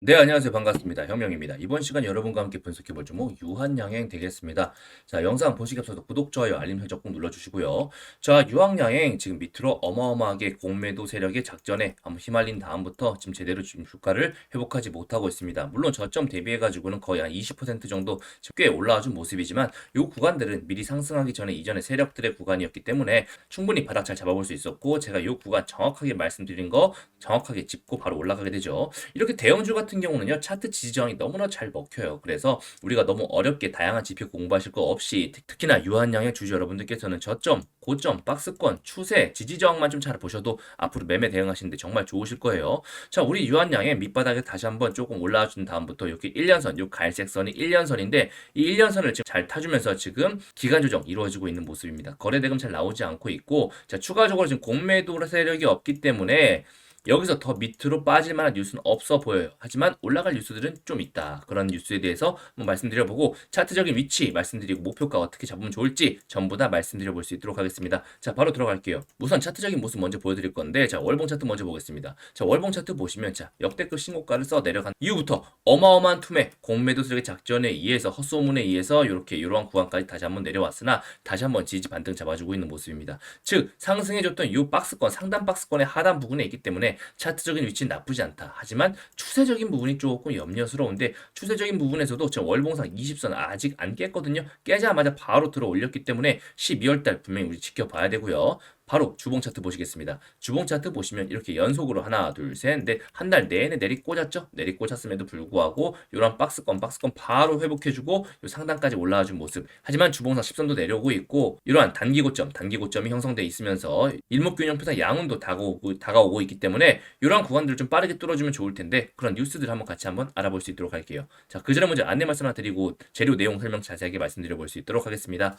네, 안녕하세요. 반갑습니다. 혁명입니다. 이번 시간 여러분과 함께 분석해 볼 종목 유한양행 되겠습니다. 자, 영상 보시기 앞서서 구독, 좋아요, 알림 설정 꼭 눌러주시고요. 자, 유한양행 지금 밑으로 어마어마하게 공매도 세력의 작전에 한번 휘말린 다음부터 지금 제대로 지금 주가를 회복하지 못하고 있습니다. 물론 저점 대비해가지고는 거의 한 20% 정도 꽤 올라와 준 모습이지만 이 구간들은 미리 상승하기 전에 이전에 세력들의 구간이었기 때문에 충분히 바닥 잘 잡아볼 수 있었고 제가 이 구간 정확하게 말씀드린 거 정확하게 짚고 바로 올라가게 되죠. 이렇게 대형주 같은 경우는요 차트 지지저항이 너무나 잘 먹혀요. 그래서 우리가 너무 어렵게 다양한 지표 공부하실 거 없이 특- 특히나 유한양의 주주 여러분들께서는 저점, 고점, 박스권, 추세, 지지저항만 좀 잘 보셔도 앞으로 매매 대응하시는데 정말 좋으실 거예요. 자, 우리 유한양의 밑바닥에 다시 한번 조금 올라와 준 다음부터 이렇게 1년선, 요 갈색 선이 1년선인데 이 1년선을 지금 잘 타주면서 지금 기간 조정 이루어지고 있는 모습입니다. 거래 대금 잘 나오지 않고 있고 자, 추가적으로 지금 공매도 세력이 없기 때문에 여기서 더 밑으로 빠질 만한 뉴스는 없어 보여요. 하지만 올라갈 뉴스들은 좀 있다. 그런 뉴스에 대해서 한번 말씀드려보고 차트적인 위치 말씀드리고 목표가 어떻게 잡으면 좋을지 전부 다 말씀드려 볼 수 있도록 하겠습니다. 자, 바로 들어갈게요. 우선 차트적인 모습 먼저 보여드릴 건데 자, 월봉 차트 먼저 보겠습니다. 자, 월봉 차트 보시면 자, 역대급 신고가를 써 내려간 이후부터 어마어마한 투매 공매도 세력의 작전에 의해서 헛소문에 의해서 이렇게 이러한 구간까지 다시 한번 내려왔으나 다시 한번 지지 반등 잡아주고 있는 모습입니다. 즉 상승해줬던 이 박스권 상단 박스권의 하단 부분에 있기 때문에 차트적인 위치는 나쁘지 않다. 하지만 추세적인 부분이 조금 염려스러운데 추세적인 부분에서도 지금 월봉상 20선 아직 안 깼거든요. 깨자마자 바로 들어 올렸기 때문에 12월 달 분명히 우리 지켜봐야 되고요. 바로 주봉 차트 보시겠습니다. 주봉 차트 보시면 이렇게 연속으로 하나, 둘, 셋, 넷, 한 달 내내 내리 꽂았죠? 내리 꽂았음에도 불구하고 이런 박스권, 박스권 바로 회복해주고 요 상단까지 올라와준 모습. 하지만 주봉상 10선도 내려오고 있고 이러한 단기 고점, 단기 고점이 형성돼 있으면서 일목균형표상 양운도 다가오고, 다가오고 있기 때문에 이러한 구간들을 좀 빠르게 뚫어주면 좋을 텐데 그런 뉴스들 한번 같이 한번 알아볼 수 있도록 할게요. 자, 그 전에 먼저 안내 말씀 하나 드리고 재료 내용 설명 자세하게 말씀드려 볼 수 있도록 하겠습니다.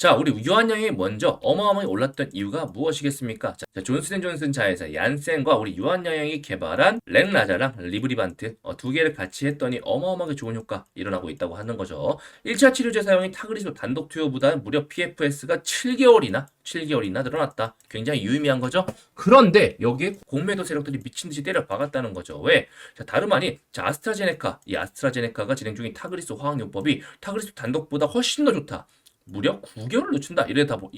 자, 우리 유한양이 먼저 어마어마하게 올랐던 이유가 무엇이겠습니까? 자, 존슨앤존슨 자회사 얀센과 우리 유한양이 개발한 렌라자랑 리브리반트 어, 두 개를 같이 했더니 어마어마하게 좋은 효과 일어나고 있다고 하는 거죠. 1차 치료제 사용이 타그리스 단독 투여보다는 무려 PFS가 7개월이나 7개월이나 늘어났다. 굉장히 유의미한 거죠. 그런데 여기에 공매도 세력들이 미친 듯이 때려 박았다는 거죠. 왜? 자, 다름 아닌 자, 아스트라제네카, 이 아스트라제네카가 진행 중인 타그리스 화학요법이 타그리스 단독보다 훨씬 더 좋다. 무려 9개월을 늦춘다. 이러다 보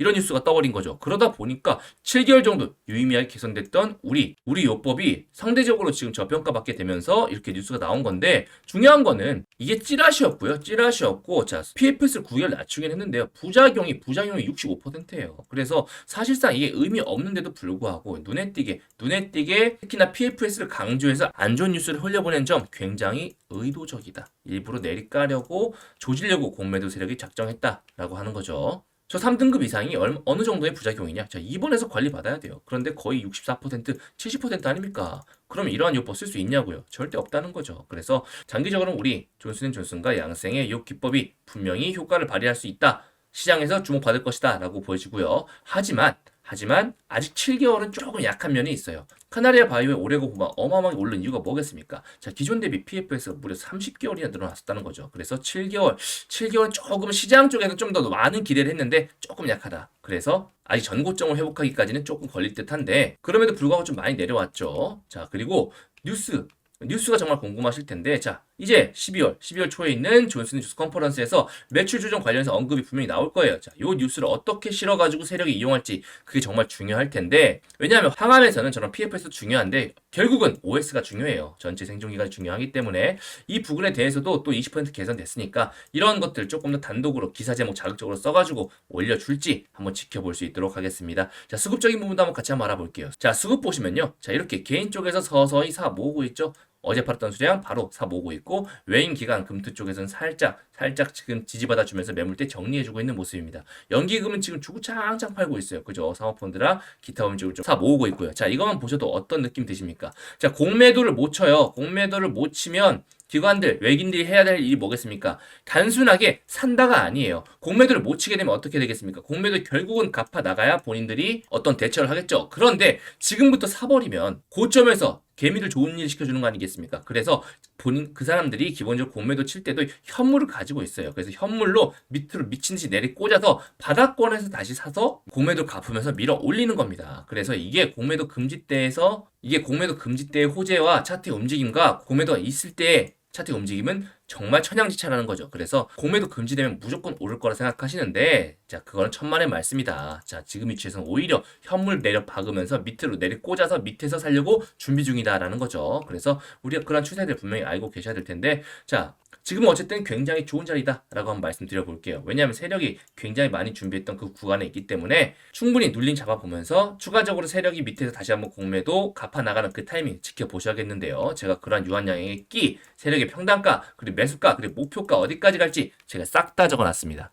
이런 뉴스가 떠버린 거죠. 그러다 보니까 7개월 정도 유의미하게 개선됐던 우리 우리 요법이 상대적으로 지금 저평가받게 되면서 이렇게 뉴스가 나온 건데 중요한 거는 이게 찌라시였고요. 찌라시였고 자 PFS를 9개월 낮추긴 했는데요. 부작용이 부작용이 65%예요. 그래서 사실상 이게 의미 없는데도 불구하고 눈에 띄게 눈에 띄게 특히나 PFS를 강조해서 안 좋은 뉴스를 흘려보낸 점 굉장히 의도적이다. 일부러 내리까려고 조지려고 공매도 세력이 작정했다라고 하는 거죠. 저 3등급 이상이 얼, 어느 정도의 부작용이냐? 자, 입원해서 관리 받아야 돼요. 그런데 거의 64%, 70% 아닙니까? 그러면 이러한 요법 쓸 수 있냐고요? 절대 없다는 거죠. 그래서 장기적으로 우리 존슨앤존슨과 양생의 요 기법이 분명히 효과를 발휘할 수 있다. 시장에서 주목받을 것이다. 라고 보여지고요. 하지만 하지만 아직 7개월은 조금 약한 면이 있어요. 카나리아 바이오의 오레고프가 어마어마하게 오른 이유가 뭐겠습니까? 자, 기존 대비 PFS가 무려 30개월이나 늘어났었다는 거죠. 그래서 7개월, 7개월 조금 시장 쪽에서 좀 더 많은 기대를 했는데 조금 약하다. 그래서 아직 전고점을 회복하기까지는 조금 걸릴 듯한데 그럼에도 불구하고 좀 많이 내려왔죠. 자, 그리고 뉴스 뉴스가 정말 궁금하실 텐데 자 이제 12월, 12월 초에 있는 존슨 뉴스 컨퍼런스에서 매출 조정 관련해서 언급이 분명히 나올 거예요. 자, 요 뉴스를 어떻게 실어가지고 세력이 이용할지 그게 정말 중요할 텐데 왜냐하면 항암에서는 저런 PFS도 중요한데 결국은 OS가 중요해요. 전체 생존기간이 중요하기 때문에 이 부분에 대해서도 또 20% 개선됐으니까 이런 것들 조금 더 단독으로 기사 제목 자극적으로 써가지고 올려줄지 한번 지켜볼 수 있도록 하겠습니다. 자, 수급적인 부분도 한번 같이 한번 알아볼게요. 자, 수급 보시면요. 자, 이렇게 개인 쪽에서 서서히 사 모으고 있죠. 어제 팔았던 수량 바로 사 모으고 있고 외인 기관 금투 쪽에서는 살짝 살짝 지금 지지받아 주면서 매물대 정리해주고 있는 모습입니다. 연기금은 지금 주구장창 팔고 있어요. 그죠? 사모펀드랑 기타 음식을 좀 사 모으고 있고요. 자 이것만 보셔도 어떤 느낌 드십니까? 자 공매도를 못 쳐요. 공매도를 못 치면 기관들, 외국인들이 해야 될 일이 뭐겠습니까? 단순하게 산다가 아니에요. 공매도를 못 치게 되면 어떻게 되겠습니까? 공매도 결국은 갚아 나가야 본인들이 어떤 대처를 하겠죠. 그런데 지금부터 사버리면 고점에서 개미를 좋은 일 시켜주는 거 아니겠습니까? 그래서 본인 그 사람들이 기본적으로 공매도 칠 때도 현물을 가지고 있어요. 그래서 현물로 밑으로 미친 듯이 내리 꽂아서 바닥권에서 다시 사서 공매도 갚으면서 밀어 올리는 겁니다. 그래서 이게 공매도 금지 때에서 이게 공매도 금지 때의 호재와 차트의 움직임과 공매도가 있을 때의 차트의 움직임은 정말 천양지차라는 거죠. 그래서 공매도 금지되면 무조건 오를 거라 생각하시는데 자 그거는 천만의 말씀이다. 자 지금 위치에서는 오히려 현물 내려 박으면서 밑으로 내리 꽂아서 밑에서 살려고 준비 중이다라는 거죠. 그래서 우리가 그런 추세들 분명히 알고 계셔야 될 텐데 자 지금은 어쨌든 굉장히 좋은 자리다라고 한번 말씀드려 볼게요. 왜냐하면 세력이 굉장히 많이 준비했던 그 구간에 있기 때문에 충분히 눌림 잡아보면서 추가적으로 세력이 밑에서 다시 한번 공매도 갚아 나가는 그 타이밍 지켜보셔야겠는데요. 제가 그러한 유한양의 끼, 세력의 평단가, 그리고 매수가, 그리고 목표가 어디까지 갈지 제가 싹 다 적어놨습니다.